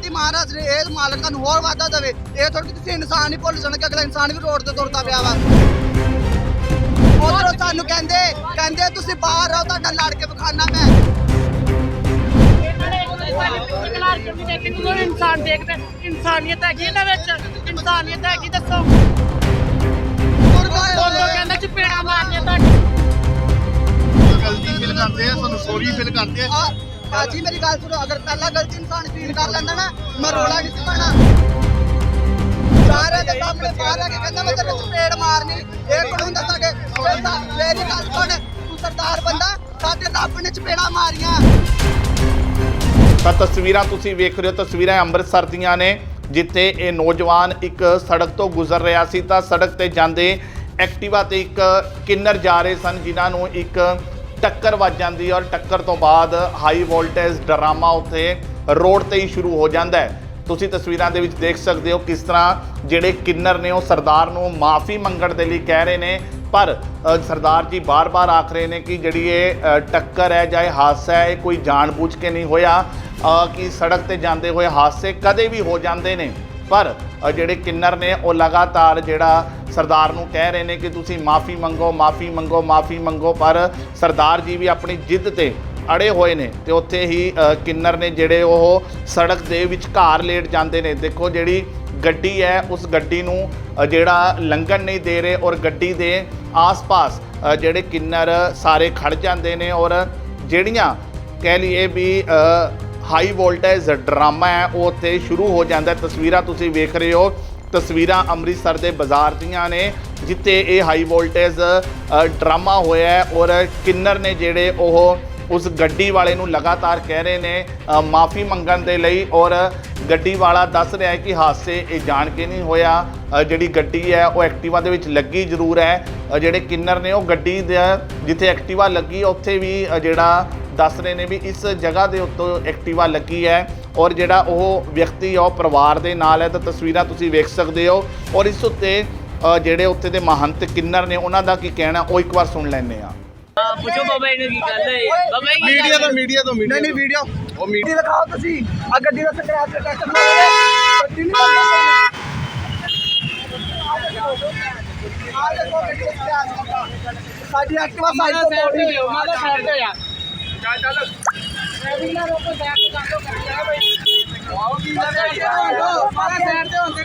ਗੱਡੀ ਮਹਾਰਾਜ ਨੇ ਇਹ ਮਾਲਕਾਂ ਨੂੰ ਹੋਰ ਵਾਧਾ ਦੇਵੇ। ਇਹ ਥੋੜੀ ਤੁਸੀਂ ਇਨਸਾਨ ਹੀ ਭੁੱਲ ਜਾਣਾ ਕਿ ਅਗਲਾ ਇਨਸਾਨ ਵੀ ਰੋਡ ਤੇ ਤੁਰਦਾ ਪਿਆ ਵਾ। ਉਧਰੋਂ ਸਾਨੂੰ ਕਹਿੰਦੇ ਕਹਿੰਦੇ ਤੁਸੀਂ ਬਾਹਰ ਆਓ ਤੁਹਾਡਾ ਲੜ ਕੇ ਵਿਖਾਣਾ ਮੈਂ। ਇਨਸਾਨ ਦੇਖਦੇ ਇਨਸਾਨੀਅਤ ਹੈਗੀ ਇਹਨਾਂ ਵਿੱਚ। ਇਨਸਾਨੀਅਤ ਹੈਗੀ ਦੱਸੋ। ਉਦੋਂ ਕਹਿੰਦਾ ਚਪੇੜਾ ਮਾਰਨੀਆਂ ਤੁਹਾਡੀ। ਗਲਤੀ ਫੀਲ ਕਰਦੇ ਆ ਸਾਨੂੰ ਸੌਰੀ ਫੀਲ ਕਰਦੇ ਆ ਆ ਮੇਰੀ ਗੱਲ ਸੁਣੋ, ਅਗਰ ਪਹਿਲਾਂ ਗਲਤੀ ਇਨਸਾਨ ਫੀਲ ਕਰ ਲੈਂਦਾ ਨਾ, ਮੈਂ ਰੋਲਾ ਨਹੀਂ ਸੀ ਪਾਣਾ ਸਾਰੇ ਦੇ ਸਾਹਮਣੇ ਬਾਹਰ ਆ ਕੇ ਕਹਿੰਦਾ, ਮੈਂ ਤੇਰੇ ਚਪੇੜ ਮਾਰਨੀ, ਇਹ ਕੋਣ ਹੁੰਦਾ ਸਾਡੇ ਮੇਰੀ ਗੱਲ ਸੁਣ, ਤੂੰ ਸਰਦਾਰ ਬੰਦਾ, ਸਾਡੇ ਰੱਬ ਨੇ ਚਪੇੜਾ ਮਾਰੀਆਂ। ਤਾਂ ਤਸਵੀਰਾਂ ਤੁਸੀਂ ਵੇਖ ਰਹੇ ਹੋ, ਤਸਵੀਰਾਂ ਅੰਮ੍ਰਿਤਸਰ ਦੀਆਂ ਨੇ, ਜਿੱਥੇ ਇਹ ਨੌਜਵਾਨ ਇੱਕ ਸੜਕ ਤੋਂ ਗੁਜ਼ਰ ਰਿਹਾ ਸੀ, ਤਾਂ ਸੜਕ ਤੇ ਜਾਂਦੇ ਐਕਟਿਵਾ ਤੇ ਇੱਕ ਕਿੰਨਰ ਜਾ ਰਹੇ ਸਨ, ਜਿਨ੍ਹਾਂ ਨੂੰ ਇੱਕ ਟੱਕਰ ਵੱਜ ਜਾਂਦੀ ਹੈ ਔਰ ਟੱਕਰ ਤੋਂ ਬਾਅਦ ਹਾਈ ਵੋਲਟੇਜ ਡਰਾਮਾ ਉੱਥੇ ਰੋਡ ਤੇ ਹੀ ਸ਼ੁਰੂ ਹੋ ਜਾਂਦਾ ਹੈ। ਤੁਸੀਂ ਤਸਵੀਰਾਂ ਦੇ ਵਿੱਚ ਦੇਖ ਸਕਦੇ ਹੋ ਕਿਸ ਤਰ੍ਹਾਂ ਜਿਹੜੇ ਕਿੰਨਰ ਨੇ ਉਹ ਸਰਦਾਰ ਨੂੰ ਮਾਫੀ ਮੰਗਣ ਦੇ ਲਈ ਕਹਿ ਰਹੇ ਨੇ, ਪਰ ਸਰਦਾਰ ਜੀ ਬਾਰ-ਬਾਰ ਆਖ ਰਹੇ ਨੇ ਕਿ ਜਿਹੜੀ ਇਹ ਟੱਕਰ ਹੈ ਜਾਂ ਇਹ ਹਾਦਸਾ ਹੈ, ਇਹ ਕੋਈ ਜਾਣਬੁੱਝ ਕੇ ਨਹੀਂ ਹੋਇਆ। ਕਿ ਸੜਕ ਤੇ ਜਾਂਦੇ ਹੋਏ ਹਾਦਸੇ ਕਦੇ ਵੀ ਹੋ ਜਾਂਦੇ ਨੇ। ਪਰ ਜਿਹੜੇ ਕਿੰਨਰ ਨੇ, ਉਹ ਲਗਾਤਾਰ ਜਿਹੜਾ ਸਰਦਾਰ ਨੂੰ ਕਹਿ ਰਹੇ ਨੇ ਕਿ ਤੁਸੀਂ ਮਾਫੀ ਮੰਗੋ ਮਾਫੀ ਮੰਗੋ ਮਾਫੀ ਮੰਗੋ, ਪਰ ਸਰਦਾਰ ਜੀ ਵੀ ਆਪਣੀ ਜਿੱਦ ਤੇ ਅੜੇ ਹੋਏ ਨੇ ਤੇ ਉੱਥੇ ਹੀ ਕਿੰਨਰ ਨੇ ਜਿਹੜੇ ਉਹ ਸੜਕ ਦੇ ਵਿਚਕਾਰ ਲੇਟ ਜਾਂਦੇ ਨੇ। ਦੇਖੋ ਜਿਹੜੀ ਗੱਡੀ ਹੈ, ਉਸ ਗੱਡੀ ਨੂੰ ਜਿਹੜਾ ਲੰਘਣ ਨਹੀਂ ਦੇ ਰਹੇ ਔਰ ਗੱਡੀ ਦੇ ਆਸ-ਪਾਸ ਜਿਹੜੇ ਕਿੰਨਰ ਸਾਰੇ ਖੜ ਜਾਂਦੇ ਨੇ ਔਰ ਜਿਹੜੀਆਂ ਕਹਿ ਲਈਏ ਵੀ ਹਾਈ ਵੋਲਟੇਜ ਡਰਾਮਾ ਹੈ, ਉਹ ਉੱਥੇ ਸ਼ੁਰੂ ਹੋ ਜਾਂਦਾ ਤਸਵੀਰਾਂ ਤੁਸੀਂ ਵੇਖ ਰਹੇ ਹੋ। ਤਸਵੀਰਾਂ ਅੰਮ੍ਰਿਤਸਰ ਦੇ ਬਾਜ਼ਾਰ ਦੀਆਂ ਨੇ, ਜਿੱਥੇ ਇਹ ਹਾਈ ਵੋਲਟੇਜ ਡਰਾਮਾ ਹੋਇਆ ਹੈ ਔਰ ਕਿੰਨਰ ਨੇ ਜਿਹੜੇ ਉਹ ਉਸ ਗੱਡੀ ਵਾਲੇ ਨੂੰ ਲਗਾਤਾਰ ਕਹਿ ਰਹੇ ਨੇ ਮਾਫੀ ਮੰਗਣ ਦੇ ਲਈ ਔਰ ਗੱਡੀ ਵਾਲਾ ਦੱਸ ਰਿਹਾ ਹੈ ਕਿ ਹਾਦਸੇ ਇਹ ਜਾਣ ਕੇ ਨਹੀਂ ਹੋਇਆ। ਜਿਹੜੀ ਗੱਡੀ ਹੈ, ਉਹ ਐਕਟਿਵਾ ਦੇ ਵਿੱਚ ਲੱਗੀ ਜ਼ਰੂਰ ਹੈ। ਜਿਹੜੇ ਕਿੰਨਰ ਨੇ, ਉਹ ਗੱਡੀ ਦੇ ਜਿੱਥੇ ਐਕਟਿਵਾ ਲੱਗੀ, ਉੱਥੇ ਵੀ ਜਿਹੜਾ ਦੱਸ ਰਹੇ ਨੇ ਵੀ ਇਸ ਜਗ੍ਹਾ ਦੇ ਉੱਤੋਂ ਐਕਟਿਵਾ ਲੱਗੀ ਹੈ। ਔਰ ਜਿਹੜਾ ਉਹ ਵਿਅਕਤੀ ਆ ਉਹ ਪਰਿਵਾਰ ਦੇ ਨਾਲ ਹੈ। ਤਾਂ ਤਸਵੀਰਾਂ ਤੁਸੀਂ ਵੇਖ ਸਕਦੇ ਹੋ। ਔਰ ਇਸ ਉੱਤੇ ਜਿਹੜੇ ਉੱਥੇ ਦੇ ਮਹੰਤ ਕਿੰਨਰ ਨੇ, ਉਹਨਾਂ ਦਾ ਕੀ ਕਹਿਣਾ, ਉਹ ਇੱਕ ਵਾਰ ਸੁਣ ਲੈਂਦੇ ਆ ਪੁੱਛੋ ਬਾਬਾ ਜੀ ਨੂੰ ਕੀ ਗੱਲ ਹੈ ਬਾਬਾ ਜੀ ਮੀਡੀਆ ਤੋਂ ਮੀਡੀਆ ਤੋਂ ਮੀਡੀਆ ਨਹੀਂ ਨਹੀਂ ਵੀਡੀਓ ਉਹ ਮੀਡੀਆ ਗੱਡੀ ਦਿਖਾਓ ਤੁਸੀਂ ਆ ਗੱਡੀ ਦਾ ਸਕ੍ਰੈਚ ਟੈਸਟ ਬਣਾਓ ਗੱਡੀ ਨਹੀਂ ਆ ਦੇਖੋ ਗੱਡੀ ਦਾ scratch। ਸਾਡੀ ਐਕਟਿਵਾ ਸਾਈਡ ਤੋਂ ਸਾਈਡ ਤੋੜੀ ਤੇ ਹੋ ਮਾਦਾ ਸਾਈਡ ਤੇ ਆ ਚੱਲ ਚੱਲ ਡਰਾਈਵਿੰਗ ਨਾਲ ਰੋਕੋ ਸਾਈਡ ਤੇ ਕਰ ਲੋ ਕਰ ਲਿਆ ਬਈ ਆਓ ਕੀ ਮਾਦਾ ਸਾਈਡ ਤੇ ਹੁੰਦੇ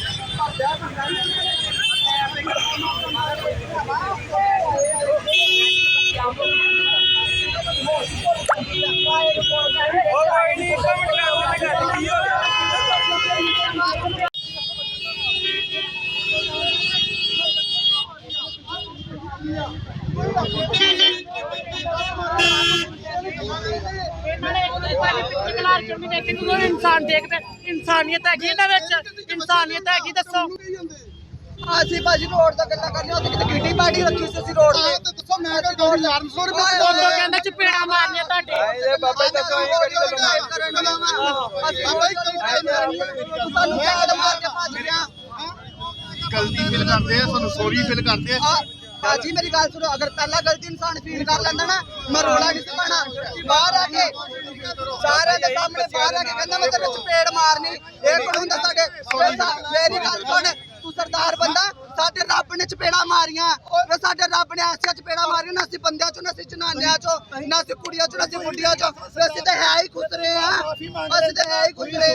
ਇਨਸਾਨ ਦੇਖਦੇ ਇਨਸਾਨੀਅਤ ਹੈਗੀ ਇਹਨਾਂ ਵਿੱਚ ਇਨਸਾਨੀਅਤ ਹੈਗੀ ਦੱਸੋ ਅਸੀਂ ਭਾਜੀ ਰੋਡ ਦਾ ਗੱਲਾਂ ਕਰਨੀਆਂ ਉੱਥੇ ਕਿਤੇ ਕਿੱਡੀ ਪਾਰਟੀ ਰੱਖੀ ਸੀ ਅਸੀਂ ਰੋਡ ਤੇ ਦੱਸੋ ਮੈਂ ਤਾਂ 2400 ਰੁਪਏ ਉਦੋਂ ਕਹਿੰਦਾ ਚਪੇੜਾ ਮਾਰਨੀਆਂ ਤੁਹਾਡੇ ਇਹ ਬਾਬਾ ਜੀ ਦੱਸੋ ਅਸੀਂ ਸਾਨੂੰ ਕਿਹੜਾ ਮਾਰ ਕੇ ਭੱਜ ਗਿਆ ਗਲਤੀ ਫੀਲ ਕਰਦੇ ਆ ਸਾਨੂੰ ਸੌਰੀ ਫੀਲ ਕਰਦੇ ਆ ਆ ਮੇਰੀ ਗੱਲ ਸੁਣੋ, ਅਗਰ ਪਹਿਲਾਂ ਗਲਤੀ ਇਨਸਾਨ ਫੀਲ ਕਰ ਲੈਂਦਾ ਨਾ, ਮੈਂ ਰੋਲਾ ਨਹੀਂ ਸੀ ਪਾਣਾ ਬਾਹਰ ਆ ਕੇ ਸਾਰਿਆਂ ਦੇ ਸਾਹਮਣੇ ਬਾਹਰ ਆ ਕੇ ਕਹਿੰਦਾ ਮੈਂ ਤੇਰੇ ਚਪੇੜ ਮਾਰਨੀ। ਇਹ ਕੋਣ ਹੁੰਦਾ ਸਾਡੇ? ਮੇਰੀ ਗੱਲ ਸੁਣ ਤੂੰ ਸਰਦਾਰ ਬੰਦਾ ਸਾਡੇ ਰੱਬ ਨੇ ਚਪੇੜਾ ਮਾਰੀਆਂ। ਵੇ ਸਾਡੇ ਰੱਬ ਨੇ ਐਸੀਆਂ ਚਪੇੜਾ ਮਾਰੀਆਂ ਨਾ ਅਸੀਂ ਬੰਦਿਆਂ ਚੋਂ ਨਾ ਅਸੀਂ ਜਨਾਨਿਆਂ ਚੋਂ ਨਾ ਅਸੀਂ ਕੁੜੀਆਂ ਚੋਂ ਨਾ ਅਸੀਂ ਮੁੰਡਿਆਂ ਚੋਂ। ਅਸੀਂ ਤਾਂ ਹੈ ਹੀ ਖੁਸਰੇ ਆ। ਅਸੀਂ ਤਾਂ ਹੈ ਹੀ ਖੁਸਰੇ।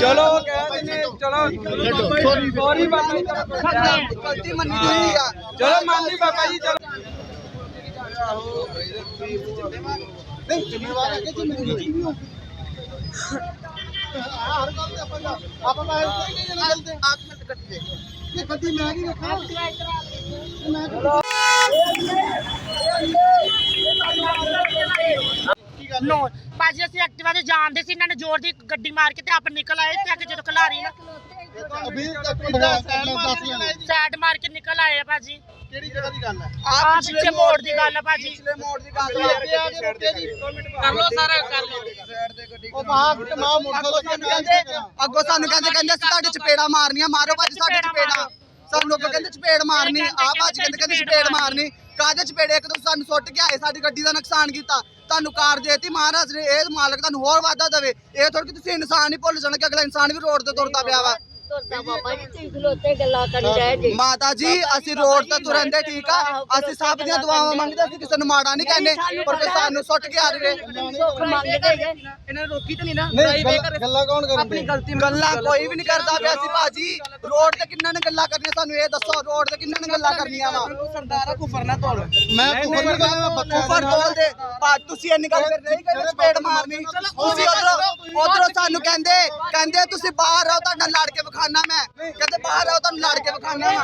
ਚਲੋ ਕਹਿ ਦਿੰਦੇ ਚਲੋ ਸੌਰੀ ਬਾਬਾ ਜੀ ਗਲਤੀ ਮੰਨੀ ਜਾਂਦੀ ਆ। ਚਲੋ ਮੰਨ ਲਈ ਬਾਬਾ ਜੀ ਚਲੋ। ਨਹੀਂ ਜ਼ਿੰਮੇਵਾਰ ਹੈਗੇ ਜ਼ਿੰਮੇਵਾਰੀ ਨਹੀਂ। ਹਰ ਗੱਲ ਤੇ ਆਪਾਂ ਆਪਾਂ ਬਾਹਰ ਕੋਈ ਨਹੀਂ ਜਣਾ ਚਲਦੇ 8 ਮਿੰਟ ਕੱਟ ਦੇ ਇਹ ਗੱਡੀ ਮੈਂ ਕੀ ਰੱਖਾਂ ਮੈਂ ਨੋ ਬਾਜੀ ਅਸੀਂ ਐਕਟਿਵਾ ਤੇ ਜਾਣਦੇ ਸੀ, ਇਹਨਾਂ ਨੇ ਜ਼ੋਰ ਦੀ ਗੱਡੀ ਮਾਰ ਕੇ ਤੇ ਆਪ ਨਿਕਲ ਆਏ ਤੇ ਅੱਗੇ ਜਦੋਂ ਖਲਾਰੀ ਨਾ ਅਭੀ ਤੱਕ 10 ਲੈਣੇ ਸੈਰ ਬੈਟ ਮਾਰ ਕੇ ਨਿਕਲ ਆਏ ਆ ਭਾਜੀ। ਕਿਹੜੀ ਜਗ੍ਹਾ ਦੀ ਗੱਲ ਹੈ ਆ ਪਿੱਛੇ ਮੋੜ ਦੀ ਗੱਲ ਆ ਭਾਜੀ। ਪਿਛਲੇ ਮੋੜ ਦੀ ਗੱਲ ਹੈ ਕਰ ਲੋ ਸਾਰਾ ਕਰ ਲੋ ਉਹ ਬਾਹਰ ਤਮਾਮ ਮੋਟਰਸਾਈਕਲ ਕਹਿੰਦੇ ਅੱਗੋਂ ਸਾਨੂੰ ਕਹਿੰਦੇ ਕਹਿੰਦੇ ਅਸੀਂ ਤੁਹਾਡੇ ਚਪੇੜਾ ਮਾਰਨੀਆਂ ਮਾਰੋ ਭਾਜੀ ਸਾਡੇ ਚਪੇੜਾ ਸਾਨੂੰ ਲੋਕ ਕਹਿੰਦੇ ਚਪੇੜ ਮਾਰਨੀ ਆ ਭਾਜੀ ਕਹਿੰਦੇ ਕਹਿੰਦੇ ਚਪੇੜ ਮਾਰਨੀ। ਕਾਹਦੇ ਚਪੇੜੇ? ਇੱਕ ਤਾਂ ਸਾਨੂੰ ਸੁੱਟ ਕੇ ਆਏ ਸਾਡੀ ਗੱਡੀ ਦਾ ਨੁਕਸਾਨ ਕੀਤਾ। ਤੁਹਾਨੂੰ ਕਾਰ ਦੇਤੀ, ਮਹਾਰਾਜ ਨੇ, ਇਹ ਮਾਲਕ ਤੁਹਾਨੂੰ ਹੋਰ ਵਾਧਾ ਦੇਵੇ। ਇਹ ਥੋੜੀ ਕਿ ਤੁਸੀਂ ਇਨਸਾਨ ਹੀ ਭੁੱਲ ਜਾਣਾ ਕਿ ਅਗਲਾ ਇਨਸਾਨ ਵੀ ਰੋਡ ਤੇ ਤੁਰਦਾ ਪਿਆ ਵਾ। ਤੁਰਦਾ ਬਾਬਾ ਜੀ ਤੁਸੀਂ ਖਲੋਤੇ ਗੱਲਾਂ ਕਰੀ ਜਾਏ ਜੀ। ਮਾਤਾ ਜੀ ਅਸੀਂ ਰੋਡ ਤੇ ਤੁਰੰਦੇ ਠੀਕ ਆ। ਅਸੀਂ ਸਭ ਦੀਆਂ ਦੁਆਵਾਂ ਮੰਗਦੇ ਅਸੀਂ ਕਿਸੇ ਨੂੰ ਮਾੜਾ ਨਹੀਂ ਕਹਿੰਦੇ ਪਰ ਕਿ ਸਾਨੂੰ ਸੁੱਟ ਕੇ ਆ ਜਾਵੇ। ਸੁੱਖ ਮੰਗਦੇ ਜੇ। ਇਹਨਾਂ ਰੋਕੀ ਤੇ ਨਹੀਂ ਨਾ ਗੱਲਾਂ ਕੌਣ ਕਰਨ ਆਪਣੀ ਗਲਤੀ ਗੱਲਾਂ ਕੋਈ ਵੀ ਨਹੀਂ ਕਰਦਾ ਪਿਆ ਸੀ ਭਾਜੀ। ਰੋਡ ਤੇ ਕਿੰਨਾਂ ਨੇ ਗੱਲਾਂ ਕਰਨੀਆਂ ਸਾਨੂੰ ਇਹ ਦੱਸੋ ਰੋਡ ਤੇ ਕਿੰਨਾਂ ਨੇ ਗੱਲਾਂ ਕਰਨੀਆਂ ਵਾ? ਸਰਦਾਰਾ ਕੁਫਰ ਨਾ ਤੋੜ ਮੈਂ ਕੁਫਰ ਨਹੀਂ ਕਰਦਾ ਬੱਚਾ ਉਫਰ ਤੋਲਦੇ ਪਾ ਤੁਸੀਂ ਇੰਨੀ ਗੱਲ ਕਰ ਨਹੀਂ ਕਹਿੰਦੇ ਚਪੇੜ ਮਾਰਨੀ ਤੁਸੀਂ ਉਧਰੋਂ ਉਧਰੋਂ ਸਾਨੂੰ ਕਹਿੰਦੇ ਕਹਿੰਦੇ ਤੁਸੀਂ ਬਾਹਰ ਆਓ ਤੁਹਾਡਾ ਲੜ ਕੇ ਵਿਖਾਣਾ ਮੈਂ। ਕਹਿੰਦੇ ਬਾਹਰ ਆਓ ਤੁਹਾਨੂੰ ਲੜ ਕੇ ਵਿਖਾਣਾ ਮੈਂ